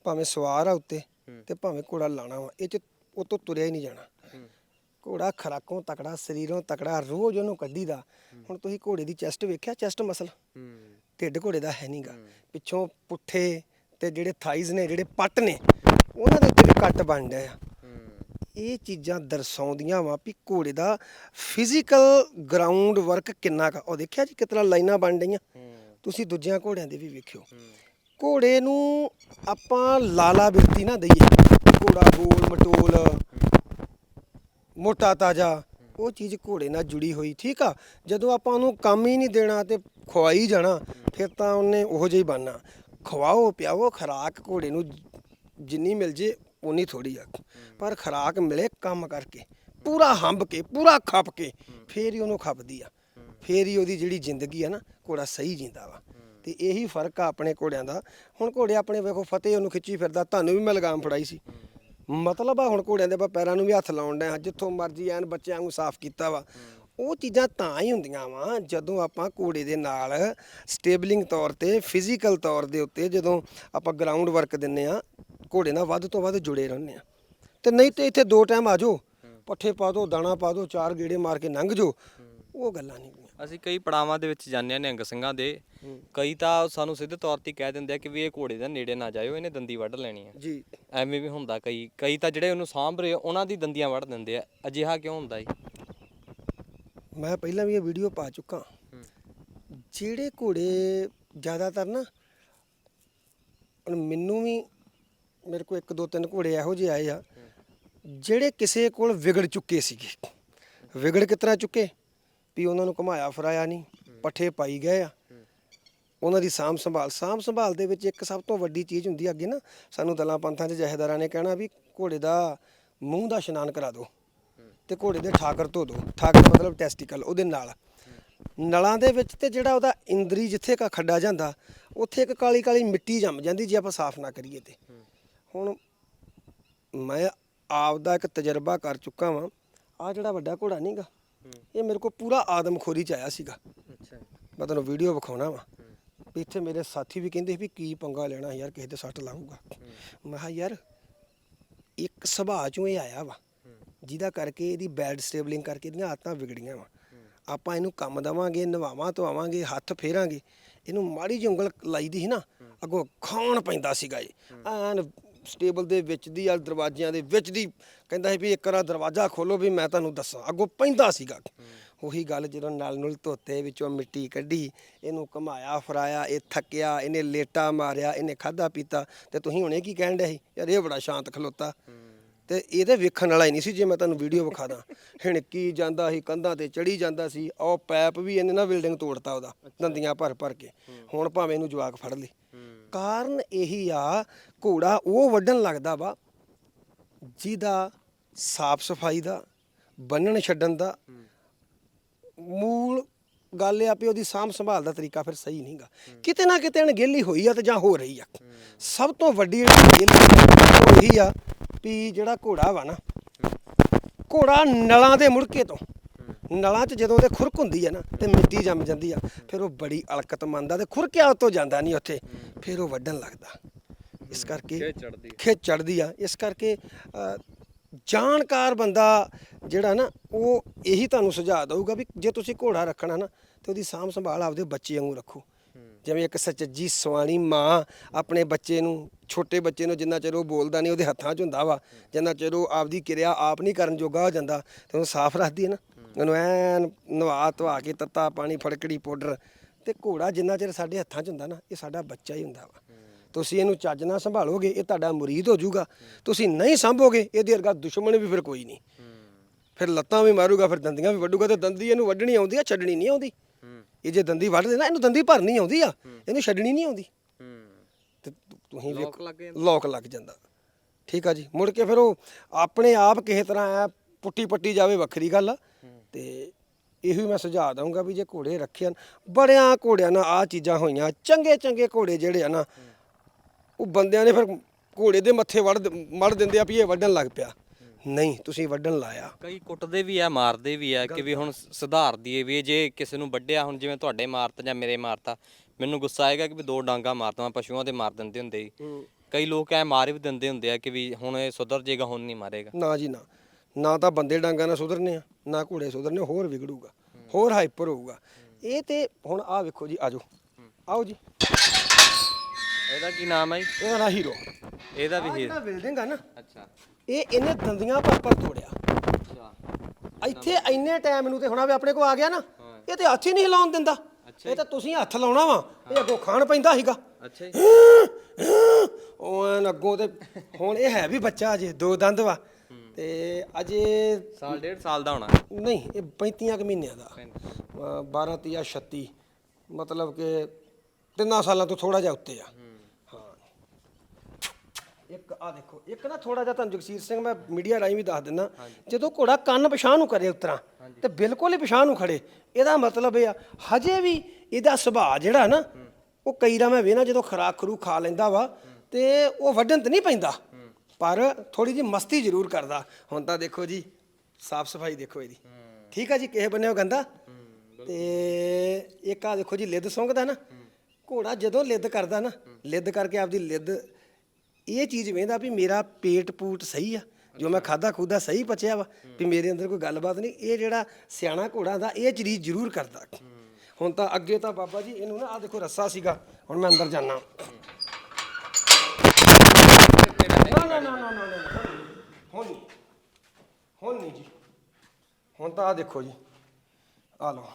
Speaker 3: ਭਾਵੇਂ ਸਵਾਰ ਆ ਉੱਤੇ। ਤੇ ਭਾਵੇਂ ਘੋੜਾ ਲਾਣਾ ਵਾ ਇਹ 'ਚ ਉਹ ਤੋਂ ਤੁਰਿਆ ਹੀ ਨਹੀਂ ਜਾਣਾ।
Speaker 1: ਹੂੰ।
Speaker 3: ਘੋੜਾ ਖਰਾਕੋਂ ਤਕੜਾ ਸਰੀਰੋਂ ਤਕੜਾ ਰੋਜ਼ ਉਹਨੂੰ ਕੱਢੀਦਾ। ਹੁਣ ਤੁਸੀਂ ਘੋੜੇ ਦੀ ਚੈਸਟ ਵੇਖਿਆ ਚੈਸਟ ਮਸਲ?
Speaker 1: ਹੂੰ।
Speaker 3: ਢਿੱਡ ਘੋੜੇ ਦਾ ਹੈ ਨਹੀਂਗਾ ਪਿੱਛੋਂ ਪੁੱਠੇ ਤੇ ਜਿਹੜੇ ਥਾਈਜ਼ ਨੇ ਜਿਹੜੇ ਪੱਟ ਨੇ ਉਹਨਾਂ ਦੇ ਉੱਤੇ ਵੀ ਕੱਟ ਬਣ ਡਿਆ ਆ।
Speaker 1: ਹੂੰ।
Speaker 3: ਇਹ ਚੀਜ਼ਾਂ ਦਰਸਾਉਂਦੀਆਂ ਵਾ ਵੀ ਘੋੜੇ ਦਾ ਫਿਜ਼ੀਕਲ ਗਰਾਊਂਡ ਵਰਕ ਕਿੰਨਾ ਕਾ ਉਹ ਦੇਖਿਆ ਜੀ ਕਿਤਨਾ ਲਾਈਨਾਂ ਬਣ
Speaker 1: ਹੂੰ।
Speaker 3: ਤੁਸੀਂ ਦੂਜਿਆਂ ਘੋੜਿਆਂ ਦੇ ਵੀ ਵੇਖਿਓ। ਘੋੜੇ ਨੂੰ ਆਪਾਂ ਲਾਲਾ ਬਿਰਤੀ ਨਾ ਦਈਏ। ਘੋੜਾ ਗੋਲ ਮਟੋਲ ਮੋਟਾ ਤਾਜਾ ਉਹ ਚੀਜ਼ ਘੋੜੇ ਨਾਲ ਜੁੜੀ ਹੋਈ ਠੀਕ ਆ? ਜਦੋਂ ਆਪਾਂ ਉਹਨੂੰ ਕੰਮ ਹੀ ਨਹੀਂ ਦੇਣਾ ਤੇ ਖਵਾਈ ਜਾਣਾ ਫਿਰ ਤਾਂ ਉਹਨੇ ਉਹੋ ਜਿਹਾ ਹੀ ਬਣਨਾ। ਖਵਾਓ ਪਿਆਓ ਖਰਾਕ ਘੋੜੇ ਨੂੰ ਜਿੰਨੀ ਮਿਲ ਜੇ ਉਨੀ ਥੋੜੀ ਆ। ਪਰ ਖਰਾਕ ਮਿਲੇ ਕੰਮ ਕਰਕੇ। ਪੂਰਾ ਹੰਬ ਕੇ ਪੂਰਾ ਖੱਪ ਕੇ ਫੇਰ ਹੀ ਉਹਨੂੰ ਖਪਦੀ ਆ। ਫੇਰ ਹੀ ਉਹਦੀ ਜਿਹੜੀ ਜ਼ਿੰਦਗੀ ਆ ਨਾ, ਘੋੜਾ ਸਹੀ ਜਿੰਦਾ ਵਾ। ਤੇ ਇਹੀ ਫ਼ਰਕ ਆ ਆਪਣੇ ਘੋੜਿਆਂ ਦਾ। ਹੁਣ ਘੋੜੇ ਆਪਣੇ ਵੇਖੋ, ਫਤਿਹ ਉਹਨੂੰ ਖਿੱਚੀ ਫਿਰਦਾ, ਤੁਹਾਨੂੰ ਵੀ ਮੈਂ ਲਗਾਮ ਫੜਾਈ ਸੀ। ਮਤਲਬ ਆ ਹੁਣ ਘੋੜਿਆਂ ਦੇ ਆਪਾਂ ਪੈਰਾਂ ਨੂੰ ਵੀ ਹੱਥ ਲਾਉਣ ਡਏ ਆ ਜਿੱਥੋਂ ਮਰਜ਼ੀ ਐਨ ਬੱਚਿਆਂ ਨੂੰ ਸਾਫ਼ ਕੀਤਾ ਵਾ। ਉਹ ਚੀਜ਼ਾਂ ਤਾਂ ਹੀ ਹੁੰਦੀਆਂ ਵਾ, ਜਦੋਂ ਆਪਾਂ ਘੋੜੇ ਦੇ ਨਾਲ ਸਟੇਬਲਿੰਗ ਤੌਰ ਤੇ, ਫਿਜ਼ੀਕਲ ਤੌਰ ਦੇ ਉੱਤੇ ਜਦੋਂ ਆਪਾਂ ਗਰਾਊਂਡ ਵਰਕ ਦਿੰਨੇ ਆ, ਘੋੜੇ ਨਾਲ ਵੱਧ ਤੋਂ ਵੱਧ ਜੁੜੇ ਰਹਿੰਦੇ ਆ। ਤੇ ਨਹੀਂ ਤੇ ਇੱਥੇ ਦੋ ਟਾਈਮ ਆ ਜਾਓ, ਪੱਠੇ ਪਾ ਦਿਓ ਦਾਣਾ ਪਾ ਦਿਓ ਚਾਰ ਗੇੜੇ ਮਾਰ ਕੇ ਲੰਘ ਜਾਓ, ਉਹ ਗੱਲਾਂ ਨਹੀਂ।
Speaker 1: ਅਸੀਂ ਕਈ ਪੜਾਵਾਂ ਦੇ ਵਿੱਚ ਜਾਂਦੇ ਹਾਂ ਨਿਹੰਗ ਸਿੰਘਾਂ ਦੇ। ਕਈ ਤਾਂ ਸਾਨੂੰ ਸਿੱਧੇ ਤੌਰ ਤੇ ਕਹਿ ਦਿੰਦੇ ਆ ਕਿ ਵੀ ਇਹ ਘੋੜੇ ਦੇ ਨੇੜੇ ਨਾ ਜਾਇਓ ਇਹਨੇ ਦੰਦੀ ਵੱਢ ਲੈਣੀ ਆ।
Speaker 3: ਜੀ।
Speaker 1: ਐਵੇਂ ਵੀ ਹੁੰਦਾ ਕਈ ਕਈ ਤਾਂ ਜਿਹੜੇ ਉਹਨੂੰ ਸਾਂਭ ਰਹੇ ਆ, ਉਹਨਾਂ ਦੀ ਦੰਦੀਆਂ ਵੱਢ ਦਿੰਦੇ ਆ। ਅਜਿਹਾ ਕਿਉਂ ਹੁੰਦਾ ਜੀ?
Speaker 3: ਮੈਂ ਪਹਿਲਾਂ ਵੀ ਇਹ ਵੀਡੀਓ ਪਾ ਚੁੱਕਾ। ਜਿਹੜੇ ਘੋੜੇ ਜ਼ਿਆਦਾਤਰ ਨਾ ਹੁਣ ਮੈਨੂੰ ਵੀ ਮੇਰੇ ਕੋਲ ਇੱਕ ਦੋ ਤਿੰਨ ਘੋੜੇ ਇਹੋ ਜਿਹੇ ਆਏ ਆ ਜਿਹੜੇ ਕਿਸੇ ਕੋਲ ਵਿਗੜ ਚੁੱਕੇ ਸੀਗੇ। ਵਿਗੜ ਕਿਤਨਾ ਚੁੱਕੇ? ਵੀ ਉਹਨਾਂ ਨੂੰ ਘੁਮਾਇਆ ਫਰਾਇਆ ਨਹੀਂ, ਪੱਠੇ ਪਾਈ ਗਏ ਆ। ਉਹਨਾਂ ਦੀ ਸਾਂਭ ਸੰਭਾਲ ਸਾਂਭ ਸੰਭਾਲ ਦੇ ਵਿੱਚ ਇੱਕ ਸਭ ਤੋਂ ਵੱਡੀ ਚੀਜ਼ ਹੁੰਦੀ ਆ ਅੱਗੇ ਨਾ, ਸਾਨੂੰ ਦਲਾਂ ਪੰਥਾਂ ਦੇ ਜਹੇਦਾਰਾਂ ਨੇ ਕਹਿਣਾ ਵੀ ਘੋੜੇ ਦਾ ਮੂੰਹ ਦਾ ਇਸ਼ਨਾਨ ਕਰਾ ਦਿਓ ਤੇ ਘੋੜੇ ਦੇ ਠਾਕਰ ਧੋ ਦਿਓ। ਠਾਕਰ ਮਤਲਬ ਟੈਸਟੀਕਲ ਉਹਦੇ ਨਾਲ। ਨਲਾਂ ਦੇ ਵਿੱਚ ਤੇ ਜਿਹੜਾ ਉਹਦਾ ਇੰਦਰੀ ਜਿੱਥੇ ਕਾ ਖੱਡਾ ਜਾਂਦਾ, ਉੱਥੇ ਇੱਕ ਕਾਲੀ ਕਾਲੀ ਮਿੱਟੀ ਜੰਮ ਜਾਂਦੀ ਜੇ ਆਪਾਂ ਸਾਫ਼ ਨਾ ਕਰੀਏ ਤੇ। ਹੁਣ ਮੈਂ ਆਪ ਦਾ ਇੱਕ ਤਜਰਬਾ ਕਰ ਚੁੱਕਾ ਵਾਂ ਆ ਜਿਹੜਾ ਵੱਡਾ ਘੋੜਾ ਨਹੀਂਗਾ ਇਹ ਮੇਰੇ ਕੋਲ ਪੂਰਾ ਆਦਮਖੋਰੀ ਚ ਆਇਆ ਸੀਗਾ।
Speaker 1: ਅੱਛਾ।
Speaker 3: ਮੈਂ ਤੁਹਾਨੂੰ ਵੀਡੀਓ ਵਿਖਾਉਣਾ ਵਾ। ਵੀ ਇੱਥੇ ਮੇਰੇ ਸਾਥੀ ਵੀ ਕਹਿੰਦੇ ਸੀ ਵੀ ਕੀ ਪੰਗਾ ਲੈਣਾ ਯਾਰ ਕਿਸੇ ਦੇ ਸੱਟ ਲਾਊਗਾ ਮੈਂ ਕਿਹਾ ਯਾਰ ਇੱਕ ਸੁਭਾਅ ਚੋਂ ਇਹ ਆਇਆ ਵਾ ਜਿਹਦਾ ਕਰਕੇ ਇਹਦੀ ਬੈਡ ਸਟੇਬਲਿੰਗ ਕਰਕੇ ਇਹਦੀਆਂ ਆਦਤਾਂ ਵਿਗੜੀਆਂ ਵਾ। ਆਪਾਂ ਇਹਨੂੰ ਕੰਮ ਦਵਾਂਗੇ ਨਵਾਵਾਂ ਧਵਾਵਾਂਗੇ ਹੱਥ ਫੇਰਾਂਗੇ। ਇਹਨੂੰ ਮਾੜੀ ਜਿਹੀ ਉਂਗਲ ਲਾਈਦੀ ਸੀ ਨਾ ਅੱਗੋਂ ਖਾਣ ਪੈਂਦਾ ਸੀਗਾ ਇਹ। ਐਨ ਸਟੇਬਲ ਦੇ ਵਿੱਚ ਦੀ ਆ, ਦਰਵਾਜ਼ਿਆਂ ਦੇ ਵਿੱਚ ਦੀ। ਕਹਿੰਦਾ ਸੀ ਵੀ ਇੱਕ ਵਾਰ ਦਰਵਾਜ਼ਾ ਖੋਲੋ ਵੀ ਮੈਂ ਤੁਹਾਨੂੰ ਦੱਸਾਂ। ਅੱਗੋਂ ਪੈਂਦਾ ਸੀਗਾ। ਉਹੀ ਗੱਲ ਜਦੋਂ ਨਾਲ ਨਾਲ ਧੋਤੇ, ਵਿੱਚੋਂ ਮਿੱਟੀ ਕੱਢੀ, ਇਹਨੂੰ ਘਮਾਇਆ, ਫਰਾਇਆ, ਇਹ ਥੱਕਿਆ, ਇਹਨੇ ਲੇਟਾ ਮਾਰਿਆ, ਇਹਨੇ ਖਾਦਾ ਪੀਤਾ। ਤੇ ਤੁਸੀਂ ਹੁਣੇ ਕੀ ਕਹਿਣ ਡਏ ਸੀ? ਯਾਰ ਇਹ ਬੜਾ ਸ਼ਾਂਤ ਖਲੋਤਾ। ਤੇ ਇਹਦੇ ਵੇਖਣ ਵਾਲਾ ਹੀ ਨਹੀਂ ਸੀ ਜੇ ਮੈਂ ਤੁਹਾਨੂੰ ਵੀਡੀਓ ਵਿਖਾ ਦਾਂ ਹਿਣਕੀ ਜਾਂਦਾ ਸੀ? ਕੰਧਾਂ ਤੇ ਚੜੀ ਜਾਂਦਾ ਸੀ। ਉਹ ਪੈਪ ਵੀ ਇਹਨੇ ਨਾ ਬਿਲਡਿੰਗ ਤੋੜਤਾ ਉਹਦਾ, ਦੰਦੀਆਂ ਭਰ ਭਰ ਕੇ। ਹੁਣ ਭਾਵੇਂ ਇਹਨੂੰ ਜਵਾਕ ਫੜ ਲਈ ਕਾਰਨ ਇਹੀ ਆ, ਘੋੜਾ ਉਹ ਵੱਢਣ ਲੱਗਦਾ ਵਾ ਜਿਹਦਾ ਸਾਫ਼ ਸਫ਼ਾਈ ਦਾ ਬੰਨਣ ਛੱਡਣ ਦਾ, ਮੂਲ ਗੱਲ ਇਹ ਆ ਵੀ ਉਹਦੀ ਸਾਂਭ ਸੰਭਾਲ ਦਾ ਤਰੀਕਾ ਫਿਰ ਸਹੀ ਨਹੀਂਗਾ। ਕਿਤੇ ਨਾ ਕਿਤੇ ਅਣਗਹਿਲੀ ਹੋਈ ਆ ਤੇ ਜਾਂ ਹੋ ਰਹੀ ਆ। ਸਭ ਤੋਂ ਵੱਡੀ ਅਣਗਹਿਲੀ ਉਹ ਇਹੀ ਆ ਵੀ ਜਿਹੜਾ ਘੋੜਾ ਵਾ ਨਾ, ਘੋੜਾ ਨਲਾਂ ਦੇ ਮੁੜਕੇ ਤੋਂ ਨਲਾਂ 'ਚ ਜਦੋਂ ਉਹਦੇ ਖੁਰਕ ਹੁੰਦੀ ਆ ਨਾ ਤੇ ਮਿੱਟੀ ਜੰਮ ਜਾਂਦੀ ਆ ਫਿਰ ਉਹ ਬੜੀ ਅਲਕਤ ਮੰਨਦਾ ਤੇ ਖੁਰਕਿਆ ਉਤੋਂ ਜਾਂਦਾ ਨਹੀਂ ਉੱਥੇ ਫਿਰ ਉਹ ਵੱਢਣ ਲੱਗਦਾ। ਇਸ ਕਰਕੇ
Speaker 1: ਖਿੱਚ
Speaker 3: ਚੜਦੀ ਆ। ਇਸ ਕਰਕੇ ਅ, ਜਾਣਕਾਰ ਬੰਦਾ ਜਿਹੜਾ ਨਾ ਉਹ ਇਹੀ ਤੁਹਾਨੂੰ ਸੁਝਾਅ ਦਊਗਾ ਵੀ ਜੇ ਤੁਸੀਂ ਘੋੜਾ ਰੱਖਣਾ ਨਾ ਤੇ ਉਹਦੀ ਸਾਂਭ ਸੰਭਾਲ ਆਪਦੇ ਬੱਚੇ ਵਾਂਗੂ ਰੱਖੋ। ਜਿਵੇਂ ਇੱਕ ਸੱਚੀ ਸਵਾਣੀ ਮਾਂ ਆਪਣੇ ਬੱਚੇ ਨੂੰ ਛੋਟੇ ਬੱਚੇ ਨੂੰ ਜਿੰਨਾ ਚਿਰ ਉਹ ਬੋਲਦਾ ਨਹੀਂ ਉਹਦੇ ਹੱਥਾਂ 'ਚ ਹੁੰਦਾ ਵਾ। ਜਿੰਨਾ ਚਿਰ ਉਹ ਆਪਦੀ ਕਿਰਿਆ ਆਪ ਨਹੀਂ ਕਰਨ ਜੋਗਾ ਹੋ ਜਾਂਦਾ ਤੇ ਉਹਨੂੰ ਸਾਫ਼ ਰੱਖਦੀ ਹੈ ਨਾ। ਉਹਨੂੰ ਐਨ ਨਵਾ ਧਵਾ ਕੇ ਤੱਤਾ ਪਾਣੀ ਫੜਕੜੀ ਪਾਊਡਰ ਤੇ ਘੋੜਾ ਜਿੰਨਾ ਚਿਰ ਸਾਡੇ ਹੱਥਾਂ 'ਚ ਹੁੰਦਾ ਨਾ ਇਹ ਸਾਡਾ ਬੱਚਾ ਹੀ ਹੁੰਦਾ ਵਾ। ਤੁਸੀਂ ਇਹਨੂੰ ਚੱਜ ਨਾਲ ਸੰਭਾਲੋਗੇ ਇਹ ਤੁਹਾਡਾ ਮੁਰੀਦ ਹੋ ਜਾਊਗਾ। ਤੁਸੀਂ ਨਹੀਂ ਸੰਭੋਗੇ ਇਹਦੇ ਵਰਗਾ ਦੁਸ਼ਮਣ ਵੀ ਫਿਰ ਕੋਈ ਨਹੀਂ। ਫਿਰ ਲੱਤਾਂ ਵੀ ਮਾਰੂਗਾ ਫਿਰ ਦੰਦੀਆਂ ਵੀ ਵੱਢੂਗਾ ਤੇ ਦੰਦੀ ਇਹਨੂੰ ਵੱਢਣੀ ਆਉਂਦੀ ਆ ਛੱਡਣੀ ਨਹੀਂ ਆਉਂਦੀ। ਇਹ ਜੇ ਦੰਦੀ ਵੱਢ ਦੇਣਾ ਇਹਨੂੰ ਦੰਦੀ ਭਰਨੀ ਆਉਂਦੀ ਆ ਇਹਨੂੰ ਛੱਡਣੀ ਨਹੀਂ ਆਉਂਦੀ। ਤੁਸੀਂ ਵੇਖੋ
Speaker 1: ਲੱਗ ਜਾਂਦਾ।
Speaker 3: ਲੋਕ ਲੱਗ ਜਾਂਦਾ। ਠੀਕ ਆ ਜੀ ਮੁੜ ਕੇ ਫਿਰ ਉਹ ਆਪਣੇ ਆਪ ਕਿਸੇ ਤਰ੍ਹਾਂ ਐ ਪੁੱਟੀ ਪੱਟੀ ਜਾਵੇ ਵੱਖਰੀ ਗੱਲ। ਆ ਤੇ ਇਹੋ ਹੀ ਮੈਂ ਸੁਝਾਅ ਦਊਂਗਾ ਵੀ ਜੇ ਘੋੜੇ ਰੱਖਿਆ ਬੜਿਆਂ ਘੋੜਿਆਂ ਨਾਲ ਆ ਚੀਜ਼ਾਂ ਹੋਈਆਂ ਚੰਗੇ ਚੰਗੇ ਘੋੜੇ ਜਿਹੜੇ ਆ ਨਾ ਉਹ ਬੰਦਿਆਂ ਨੇ ਫਿਰ ਘੋੜੇ ਦੇ ਮੱਥੇ ਵੜ ਮੜ ਦਿੰਦੇ ਆ ਵੀ ਇਹ ਵੱਢਣ ਲੱਗ ਪਿਆ। ਨਹੀਂ ਤੁਸੀਂ ਵੱਢਣ ਲਾਇਆ।
Speaker 1: ਕਈ ਕੁੱਟਦੇ ਵੀ ਆ ਮਾਰਦੇ ਵੀ ਆ ਕਿ ਵੀ ਹੁਣ ਸੁਧਾਰ ਦਈਏ ਵੀ ਜੇ ਕਿਸੇ ਨੂੰ ਵੱਢਿਆ ਹੁਣ ਜਿਵੇਂ ਤੁਹਾਡੇ ਮਾਰਤਾ ਜਾਂ ਮੇਰੇ ਮਾਰਤਾ ਮੈਨੂੰ ਗੁੱਸਾ ਆਏਗਾ ਕਿ ਵੀ ਦੋ ਡਾਂਗਾ ਮਾਰਤਾ ਮੈਂ ਪਸ਼ੂਆਂ ਦੇ ਮਾਰ ਦਿੰਦੇ ਹੁੰਦੇ ਸੀ। ਕਈ ਲੋਕ ਐ ਮਾਰ ਵੀ ਦਿੰਦੇ ਹੁੰਦੇ ਆ ਕਿ ਵੀ ਹੁਣ ਇਹ ਸੁਧਰ ਜਾਏਗਾ ਹੁਣ ਨਹੀਂ ਮਾਰੇਗਾ।
Speaker 3: ਨਾ ਜੀ ਨਾ। ਨਾ ਤਾਂ ਬੰਦੇ ਡਾਂਗਾ ਨਾਲ ਸੁਧਰਨੇ ਆ ਨਾ ਘੋੜੇ ਸੁਧਰਨੇ ਹੋਰ ਵਿਗੜੂਗਾ ਹੋਰ ਹਾਈਪਰ ਹੋਊਗਾ। ਇਹ ਤੇ ਹੁਣ ਆ ਵੇਖੋ ਜੀ ਆਜੋ। ਆਓ ਜੀ।
Speaker 1: ਇਹਦਾ ਕੀ ਨਾਮ ਹੈ ਜੀ?
Speaker 3: ਇਹਦਾ ਨਾਂ ਹੀਰੋ।
Speaker 1: ਇਹਦਾ ਵੀ ਹੀ
Speaker 3: ਜਿਹੜਾ ਬਿਲਡਿੰਗ ਆ ਨਾ।
Speaker 1: ਅੱਛਾ।
Speaker 3: ਇਹ ਇਹਨੇ ਦੰਦੀਆਂ ਪਰ ਪਰ ਤੋੜਿਆ। ਇੱਥੇ ਇੰਨੇ ਟਾਈਮ ਨੂੰ ਤੇ ਹੁਣ ਵੀ ਆਪਣੇ ਕੋ ਆ ਗਿਆ ਨਾ ਇਹ ਤੇ ਹੱਥ ਹੀ ਨਹੀਂ ਹਿਲਾਉਣ ਦਿੰਦਾ। ਇਹ ਤਾਂ ਤੁਸੀਂ ਹੱਥ ਲਾਉਣਾ ਵਾ ਇਹ ਅੱਗੋਂ ਖਾਣ ਪੈਂਦਾ ਸੀਗਾ।
Speaker 1: ਅੱਛਾ ਜੀ।
Speaker 3: ਉਹ ਅੱਗੋਂ ਤੇ ਹੁਣ ਇਹ ਹੈ ਵੀ ਬੱਚਾ ਅਜੇ ਦੋ ਦੰਦ ਵਾ। ਤੇ ਅਜੇ
Speaker 1: ਸਾਲ ਡੇਢ ਸਾਲ ਦਾ ਹੋਣਾ।
Speaker 3: ਨਹੀਂ ਇਹ 35 ਕੁ ਮਹੀਨਿਆਂ ਦਾ। ਅ, 12 ਤੀਆ 36 ਮਤਲਬ ਕਿ ਤਿੰਨਾਂ ਸਾਲਾਂ ਤੋਂ ਥੋੜਾ ਜਿਹਾ ਉੱਤੇ ਆ। ਇੱਕ ਆ ਦੇਖੋ ਇੱਕ ਨਾ ਥੋੜਾ ਜਿਹਾ ਤੁਹਾਨੂੰ ਜਗਸੀਰ ਸਿੰਘ ਮੈਂ ਮੀਡੀਆ ਰਾਹੀਂ ਵੀ ਦੱਸ ਦਿੰਦਾ ਜਦੋਂ ਘੋੜਾ ਕੰਨ ਪਛਾਣ ਨੂੰ ਕਰੇ ਉਤਰਾ ਤੇ ਬਿਲਕੁਲ ਹੀ ਪਛਾਣ ਨੂੰ ਖੜੇ ਇਹਦਾ ਮਤਲਬ ਇਹ ਆ ਹਜੇ ਵੀ ਇਹਦਾ ਸੁਭਾਅ ਜਿਹੜਾ ਨਾ ਉਹ ਕਈ ਦਾ ਮੈਂ ਵੇਖਣਾ ਜਦੋਂ ਖਰਾਕ ਖਰੂ ਖਾ ਲੈਂਦਾ ਵਾ ਤੇ ਉਹ ਵੱਢਣ ਤੇ ਨਹੀਂ ਪੈਂਦਾ। ਪਰ ਥੋੜੀ ਜੀ ਮਸਤੀ ਜ਼ਰੂਰ ਕਰਦਾ। ਹੁਣ ਤਾਂ ਦੇਖੋ ਜੀ ਸਾਫ਼ ਸਫ਼ਾਈ ਦੇਖੋ ਇਹਦੀ। ਠੀਕ ਆ ਜੀ ਕਿਸੇ ਬੰਨੇ ਉਹ ਗੰਦਾ ਤੇ ਇੱਕ ਆ ਦੇਖੋ ਜੀ ਲਿੱਦ ਸੁੰਘਦਾ ਨਾ। ਘੋੜਾ ਜਦੋਂ ਲਿੱਦ ਕਰਦਾ ਨਾ ਲਿੱਦ ਕਰਕੇ ਆਪਦੀ ਲਿੱਦ ਇਹ ਚੀਜ਼ ਵੇਂਦਾ ਵੀ ਮੇਰਾ ਪੇਟ ਪੂਟ ਸਹੀ ਆ, ਜੋ ਮੈਂ ਖਾਦਾ ਖੂਦਾ ਸਹੀ ਪਚਿਆ ਵਾ, ਵੀ ਮੇਰੇ ਅੰਦਰ ਕੋਈ ਗੱਲਬਾਤ ਨਹੀਂ। ਇਹ ਜਿਹੜਾ ਸਿਆਣਾ ਘੋੜਾ ਦਾ, ਇਹ ਚੀਜ਼ ਜ਼ਰੂਰ ਕਰਦਾ। ਹੁਣ ਤਾਂ ਅੱਗੇ ਤਾਂ ਬਾਬਾ ਜੀ, ਇਹਨੂੰ ਨਾ ਆ ਦੇਖੋ ਰੱਸਾ ਸੀਗਾ, ਹੁਣ ਮੈਂ ਅੰਦਰ ਜਾਣਾ ਨਾ ਨਾ ਨਾ ਨਾ ਨਾ ਹੁਣ ਨਹੀਂ ਹੁਣ ਨਹੀਂ ਜੀ। ਹੁਣ ਤਾਂ ਆ ਦੇਖੋ ਜੀ ਆ ਲਓ।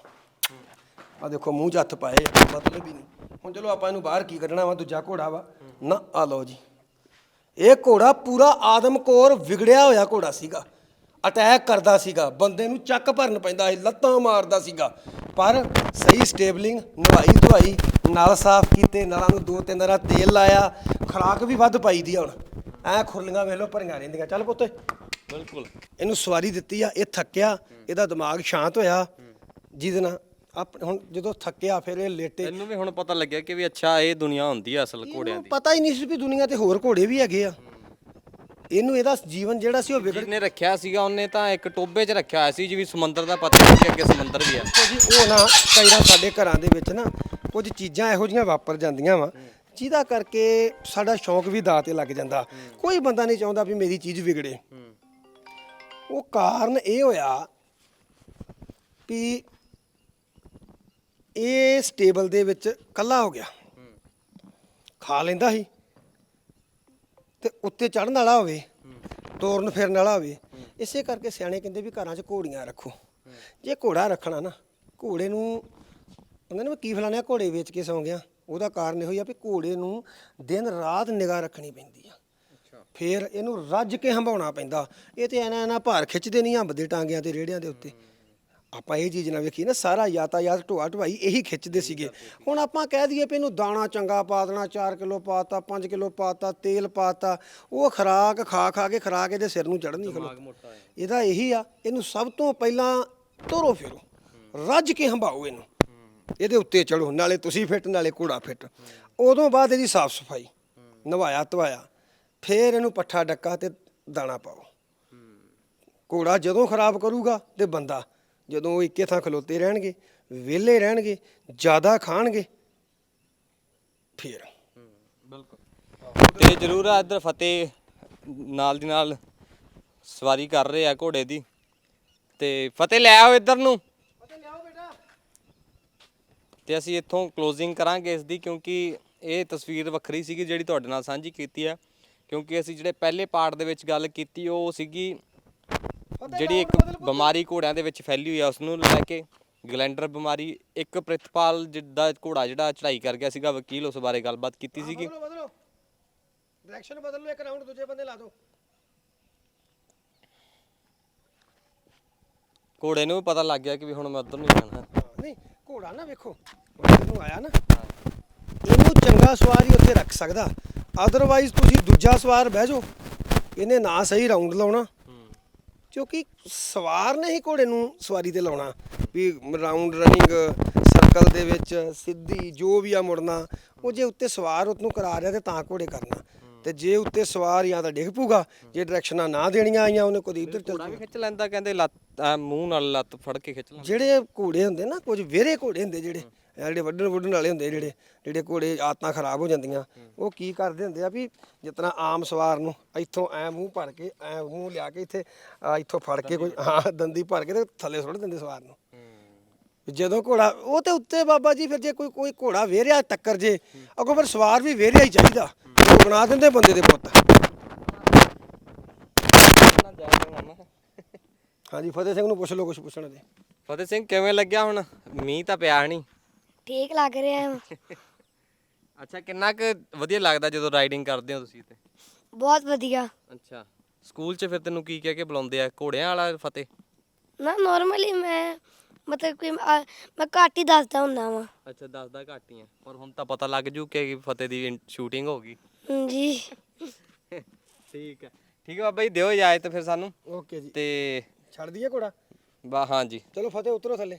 Speaker 3: ਆ ਦੇਖੋ, ਮੂੰਹ 'ਚ ਹੱਥ ਪਾਏ, ਮਤਲਬ ਹੀ ਨਹੀਂ। ਹੁਣ ਚਲੋ ਆਪਾਂ ਇਹਨੂੰ ਬਾਹਰ ਕੀ ਕੱਢਣਾ ਵਾ, ਦੂਜਾ ਘੋੜਾ ਵਾ। ਨਾ ਆ ਲਓ ਜੀ। ਇਹ ਘੋੜਾ ਪੂਰਾ ਆਦਮਕੋਰ ਵਿਗੜਿਆ ਹੋਇਆ ਘੋੜਾ ਸੀਗਾ। ਅਟੈਕ ਕਰਦਾ ਸੀਗਾ। ਬੰਦੇ ਨੂੰ ਚੱਕ ਭਰਨ ਪੈਂਦਾ ਸੀ ਲੱਤਾਂ ਮਾਰਦਾ ਸੀਗਾ। ਪਰ ਸਹੀ ਸਟੇਬਲਿੰਗ ਨਵਾਈ ਧਵਾਈ ਨਲ ਸਾਫ਼ ਕੀਤੇ ਨਲਾਂ ਨੂੰ ਦੋ ਤਿੰਨ ਰਾ ਤੇਲ ਲਾਇਆ ਖਰਾਕ ਵੀ ਵੱਧ ਪਾਈ ਦੀ ਹੁਣ। ਐ ਖੁਰਲੀਆਂ ਵੇਖ ਲਓ ਭਰੀਆਂ ਰਹਿੰਦੀਆਂ। ਚੱਲ ਪੁੱਤ।
Speaker 1: ਬਿਲਕੁਲ।
Speaker 3: ਇਹਨੂੰ ਸਵਾਰੀ ਦਿੱਤੀ ਆ ਇਹ ਥੱਕਿਆ ਇਹਦਾ ਦਿਮਾਗ ਸ਼ਾਂਤ ਹੋਇਆ। ਜਿਹਦੇ ਨਾਲ ਆਪ ਹੁਣ ਜਦੋਂ ਥੱਕਿਆ ਫਿਰ ਇਹ ਲੇਟੇ।
Speaker 1: ਤੈਨੂੰ ਵੀ ਹੁਣ ਪਤਾ ਲੱਗਿਆ ਕਿ ਵੀ ਅੱਛਾ ਇਹ ਦੁਨੀਆ ਹੁੰਦੀ ਆ ਅਸਲ ਘੋੜਿਆਂ
Speaker 3: ਇਹਨੂੰ
Speaker 1: ਦੀ।
Speaker 3: ਪਤਾ ਹੀ ਨਹੀਂ ਸੀ ਵੀ ਦੁਨੀਆ ਤੇ ਹੋਰ ਘੋੜੇ ਵੀ ਹੈਗੇ ਆ। ਇਹਨੂੰ ਇਹਦਾ ਜੀਵਨ ਜਿਹੜਾ ਸੀ ਉਹ ਵਿਗੜ
Speaker 1: ਜਿਹਨੇ ਰੱਖਿਆ ਸੀਗਾ ਉਹਨੇ ਤਾਂ ਇੱਕ ਟੋਬੇ 'ਚ ਰੱਖਿਆ ਹੋਇਆ ਸੀ ਜਿਵੇਂ ਸਮੁੰਦਰ ਦਾ ਪਤਾ ਨਹੀਂ ਕਿ ਅੱਗੇ ਸਮੁੰਦਰ ਵੀ ਆ।
Speaker 3: ਦੇਖੋ ਜੀ ਉਹ ਨਾ ਕਈ ਵਾਰ ਸਾਡੇ ਘਰਾਂ ਦੇ ਵਿੱਚ ਨਾ ਕੁਝ ਚੀਜ਼ਾਂ ਇਹੋ ਜਿਹੀਆਂ ਵਾਪਰ ਜਾਂਦੀਆਂ ਵਾ ਜਿਹਦਾ ਕਰਕੇ ਸਾਡਾ ਸ਼ੌਂਕ ਵੀ ਦਾਅ ਤੇ ਲੱਗ ਜਾਂਦਾ। ਕੋਈ ਬੰਦਾ ਨਹੀਂ ਚਾਹੁੰਦਾ ਵੀ ਮੇਰੀ ਚੀਜ਼ ਵਿਗੜੇ। ਉਹ ਕਾਰਨ ਇਹ ਹੋਇਆ ਵੀ ਇਹ ਸਟੇਬਲ ਦੇ ਵਿੱਚ ਕੱਲਾ ਹੋ ਗਿਆ। ਖਾ ਲੈਂਦਾ ਸੀ। ਤੇ ਉੱਤੇ ਚੜਨ ਵਾਲਾ ਹੋਵੇ ਤੋਰਨ ਫਿਰਨ ਵਾਲਾ ਹੋਵੇ ਇਸੇ ਕਰਕੇ ਸਿਆਣੇ ਕਹਿੰਦੇ ਵੀ ਘਰਾਂ 'ਚ ਘੋੜੀਆਂ ਰੱਖੋ। ਜੇ ਘੋੜਾ ਰੱਖਣਾ ਨਾ ਘੋੜੇ ਨੂੰ ਕਹਿੰਦੇ ਨੇ ਵੀ ਕੀ ਫਲਾਣਿਆ ਘੋੜੇ ਵੇਚ ਕੇ ਸੌਂ ਗਿਆ। ਉਹਦਾ ਕਾਰਨ ਇਹੋ ਹੀ ਆ ਵੀ ਘੋੜੇ ਨੂੰ ਦਿਨ ਰਾਤ ਨਿਗਾਹ ਰੱਖਣੀ ਪੈਂਦੀ ਆ। ਫਿਰ ਇਹਨੂੰ ਰੱਜ ਕੇ ਹੰਭਾਉਣਾ ਪੈਂਦਾ। ਇਹ ਤੇ ਐਨਾ ਐਨਾ ਭਾਰ ਖਿੱਚਦੇ ਨਹੀਂ ਹੰਬਦੇ ਟਾਂਗਿਆਂ ਤੇ ਰੇੜਿਆਂ ਦੇ ਉੱਤੇ। ਆਪਾਂ ਇਹ ਚੀਜ਼ ਨਾ ਵੇਖੀ ਨਾ ਸਾਰਾ ਯਾਤਾਯਾਤ ਢੋਆ ਢਵਾਈ ਇਹੀ ਖਿੱਚਦੇ ਸੀਗੇ। ਹੁਣ ਆਪਾਂ ਕਹਿ ਦਈਏ ਵੀ ਇਹਨੂੰ ਦਾਣਾ ਚੰਗਾ ਪਾ ਦੇਣਾ 4 ਕਿਲੋ ਪਾਤਾ 5 ਕਿਲੋ ਪਾਤਾ ਤੇਲ ਪਾਤਾ ਉਹ ਖਰਾਕ ਖਾ ਖਾ ਕੇ ਖਰਾਕ ਇਹਦੇ ਸਿਰ ਨੂੰ ਚੜ੍ਹਨੀ ਖਲੋ। ਇਹਦਾ ਇਹੀ ਆ ਇਹਨੂੰ ਸਭ ਤੋਂ ਪਹਿਲਾਂ ਤੋਰੋ ਫਿਰੋ ਰੱਜ ਕੇ ਹੰਭਾਓ ਇਹਨੂੰ। ਇਹਦੇ ਉੱਤੇ ਚੜੋ ਨਾਲੇ ਤੁਸੀਂ ਫਿੱਟ ਨਾਲੇ ਘੋੜਾ ਫਿੱਟ। ਉਦੋਂ ਬਾਅਦ ਇਹਦੀ ਸਾਫ਼ ਸਫ਼ਾਈ ਨਵਾਇਆ ਧਵਾਇਆ ਫੇਰ ਇਹਨੂੰ ਪੱਠਾ ਡੱਕਾ ਤੇ ਦਾਣਾ ਪਾਓ। ਘੋੜਾ ਜਦੋਂ ਖਰਾਬ ਕਰੂਗਾ ਤੇ ਬੰਦਾ ਜਦੋਂ ਉਹ ਇੱਕੇ ਥਾਂ ਖਲੋਤੇ ਰਹਿਣਗੇ ਵਿਹਲੇ ਰਹਿਣਗੇ ਜ਼ਿਆਦਾ ਖਾਣਗੇ ਫੇਰ।
Speaker 1: ਬਿਲਕੁਲ। ਤੇ ਜ਼ਰੂਰ ਆ ਇੱਧਰ ਫਤਿਹ ਨਾਲ ਦੀ ਨਾਲ ਸਵਾਰੀ ਕਰ ਰਹੇ ਆ ਘੋੜੇ ਦੀ। ਤੇ ਫਤਿਹ ਲੈ ਆਓ ਇੱਧਰ ਨੂੰ। ਤੇ ਅਸੀਂ ਇੱਥੋਂ ਕਲੋਜ਼ਿੰਗ ਕਰਾਂਗੇ ਇਸ ਦੀ ਕਿਉਂਕਿ ਇਹ ਤਸਵੀਰ ਵੱਖਰੀ ਸੀਗੀ ਜਿਹੜੀ ਤੁਹਾਡੇ ਨਾਲ ਸਾਂਝੀ ਕੀਤੀ ਹੈ ਕਿਉਂਕਿ ਅਸੀਂ ਜਿਹੜੇ ਪਹਿਲੇ ਪਾਰਟ ਦੇ ਵਿੱਚ ਗੱਲ ਕੀਤੀ ਉਹ ਸੀਗੀ ਜਿਹੜੀ ਇੱਕ ਬਿਮਾਰੀ ਘੋੜਿਆਂ ਦੇ ਵਿੱਚ ਫੈਲੀ ਹੋਈ ਆ ਉਸ ਨੂੰ ਲੈ ਕੇ ਗਲੈਂਡਰ ਬਿਮਾਰੀ ਇੱਕ ਪ੍ਰਿਤਪਾਲ ਜਿੱਦਾਂ ਘੋੜਾ ਜਿਹੜਾ ਚੜਾਈ ਕਰ ਗਿਆ ਸੀਗਾ ਵਕੀਲ ਉਸ ਬਾਰੇ ਗੱਲਬਾਤ ਕੀਤੀ ਸੀਗੀ।
Speaker 3: ਬਦਲੋ ਬਦਲੋ। ਡਾਇਰੈਕਸ਼ਨ ਬਦਲ ਲਓ ਇੱਕ ਰਾਉਂਡ ਦੂਜੇ ਬੰਦੇ ਲਾ ਦਿਓ।
Speaker 1: ਘੋੜੇ ਨੂੰ ਵੀ ਪਤਾ ਲੱਗ ਗਿਆ ਕਿ ਵੀ ਹੁਣ ਮੈਂ ਉੱਧਰ ਨੂੰ ਜਾਣਾ।
Speaker 3: ਹਾਂ, ਨਹੀਂ ਘੋੜਾ ਨਾ ਵੇਖੋ ਇਹਨੂੰ ਆਇਆ ਨਾ ਇਹਨੂੰ ਚੰਗਾ ਸਵਾਰ ਹੀ ਉੱਥੇ ਰੱਖ ਸਕਦਾ। ਅਦਰਵਾਈਜ਼ ਤੁਸੀਂ ਦੂਜਾ ਸਵਾਰ ਬਹਿ ਜਾਓ ਇਹਨੇ ਨਾ ਸਹੀ ਰਾਉਂਡ ਲਾਉਣਾ। ਕਿਉਂਕਿ ਸਵਾਰ ਨੇ ਹੀ ਘੋੜੇ ਨੂੰ ਸਵਾਰੀ ਤੇ ਲਾਉਣਾ। ਵੀ ਰਾਉਂਡ ਰਨਿੰਗ ਸਰਕਲ ਦੇ ਵਿੱਚ ਸਿੱਧੀ ਜੋ ਵੀ ਆ ਮੁੜਨਾ ਉਹ ਜੇ ਉੱਤੇ ਸਵਾਰ ਉਹਨੂੰ ਕਰਾ ਰਿਹਾ ਤੇ ਤਾਂ ਘੋੜੇ ਕਰਨਾ। ਤੇ ਜੇ ਉੱਤੇ ਸਵਾਰ ਜਾਂ ਤਾਂ ਡਿੱਗ ਪੂਗਾ ਜੇ ਡਾਇਰੈਕਸ਼ਨਾਂ ਨਾ ਦੇਣੀਆਂ ਆਈਆਂ ਉਹਨੇ ਕਦੀ ਇੱਧਰ ਚੱਲ
Speaker 1: ਖਿੱਚ ਲੈਂਦਾ ਕਹਿੰਦੇ ਲੱਤ ਮੂੰਹ ਨਾਲ ਲੱਤ ਫੜ ਕੇ ਖਿੱਚ ਲੈਂਦਾ।
Speaker 3: ਜਿਹੜੇ ਘੋੜੇ ਹੁੰਦੇ ਨਾ ਕੁਝ ਵਿਹਰੇ ਘੋੜੇ ਹੁੰਦੇ ਜਿਹੜੇ ਇਹ ਜਿਹੜੇ ਵੱਢਣ ਵੁੱਢਣ ਵਾਲੇ ਹੁੰਦੇ ਜਿਹੜੇ ਜਿਹੜੇ ਘੋੜੇ ਆਤਾਂ ਖਰਾਬ ਹੋ ਜਾਂਦੀਆਂ ਉਹ ਕੀ ਕਰਦੇ ਹੁੰਦੇ ਆ ਵੀ ਤਰ੍ਹਾਂ ਆਮ ਸਵਾਰ ਨੂੰ ਇੱਥੋਂ ਐ ਮੂੰਹ ਭਰ ਕੇ ਐ ਮੂੰਹ ਲਿਆ ਕੇ ਇੱਥੇ ਆਹ ਇੱਥੋਂ ਫੜ ਕੇ ਕੋਈ ਹਾਂ ਦੰਦੀ ਭਰ ਕੇ ਤੇ ਥੱਲੇ ਸੁੱਟ ਦਿੰਦੇ ਸਵਾਰ ਨੂੰ। ਜਦੋਂ ਘੋੜਾ ਉਹ ਤੇ ਉੱਤੇ ਬਾਬਾ ਜੀ ਫਿਰ ਜੇ ਕੋਈ ਕੋਈ ਘੋੜਾ ਵੇਰਿਆ ਟੱਕਰ ਜੇ ਅੱਗੋਂ ਫਿਰ ਸਵਾਰ ਵੀ ਵੇਰਿਆ ਹੀ ਚਾਹੀਦਾ। ਬਣਾ ਦਿੰਦੇ ਬੰਦੇ ਦੇ ਪੁੱਤ। ਹਾਂਜੀ ਫਤਿਹ ਸਿੰਘ ਨੂੰ ਪੁੱਛ ਲਓ ਕੁਝ ਪੁੱਛਣਾ ਤੇ
Speaker 1: ਫਤਿਹ ਸਿੰਘ ਕਿਵੇਂ ਲੱਗਿਆ ਹੁਣ? ਮੀਂਹ ਤਾਂ ਪਿਆ ਨਹੀਂ।
Speaker 2: ਠੀਕ ਲੱਗ ਰਿਹਾ ਹੈ। <laughs>
Speaker 1: ਅੱਛਾ ਕਿੰਨਾ ਕੁ ਵਧੀਆ ਲੱਗਦਾ ਜਦੋਂ ਰਾਈਡਿੰਗ ਕਰਦੇ ਹੋ ਤੁਸੀਂ ਤੇ
Speaker 2: ਬਹੁਤ ਵਧੀਆ।
Speaker 1: ਅੱਛਾ ਸਕੂਲ 'ਚ ਫਿਰ ਤੈਨੂੰ ਕੀ ਕਹਿ ਕੇ ਬੁਲਾਉਂਦੇ ਆ? ਘੋੜਿਆਂ ਵਾਲਾ ਫਤਿਹ?
Speaker 2: ਨਾ ਨਾਰਮਲੀ ਮੈਂ ਮਤਲਬ ਕਿ ਮੈਂ ਘੱਟ ਹੀ ਦੱਸਦਾ ਹੁੰਦਾ ਵਾਂ।
Speaker 1: ਅੱਛਾ ਦੱਸਦਾ ਘੱਟ ਹੀ ਆ। ਪਰ ਹੁਣ ਤਾਂ ਪਤਾ ਲੱਗ ਜੂ ਕਿ ਫਤਿਹ ਦੀ ਸ਼ੂਟਿੰਗ ਹੋ ਗਈ।
Speaker 2: ਜੀ <laughs>
Speaker 1: ਠੀਕ ਹੈ ਠੀਕ ਹੈ ਬਾਬਾ ਜੀ ਦਿਓ ਇਜਾਜ਼ਤ ਫਿਰ ਸਾਨੂੰ।
Speaker 3: ਓਕੇ ਜੀ।
Speaker 1: ਤੇ
Speaker 3: ਛੱਡ ਦਈਏ ਘੋੜਾ?
Speaker 1: ਬਾ ਹਾਂ ਜੀ
Speaker 3: ਚਲੋ ਫਤਿਹ ਉਤਰੋ ਥੱਲੇ।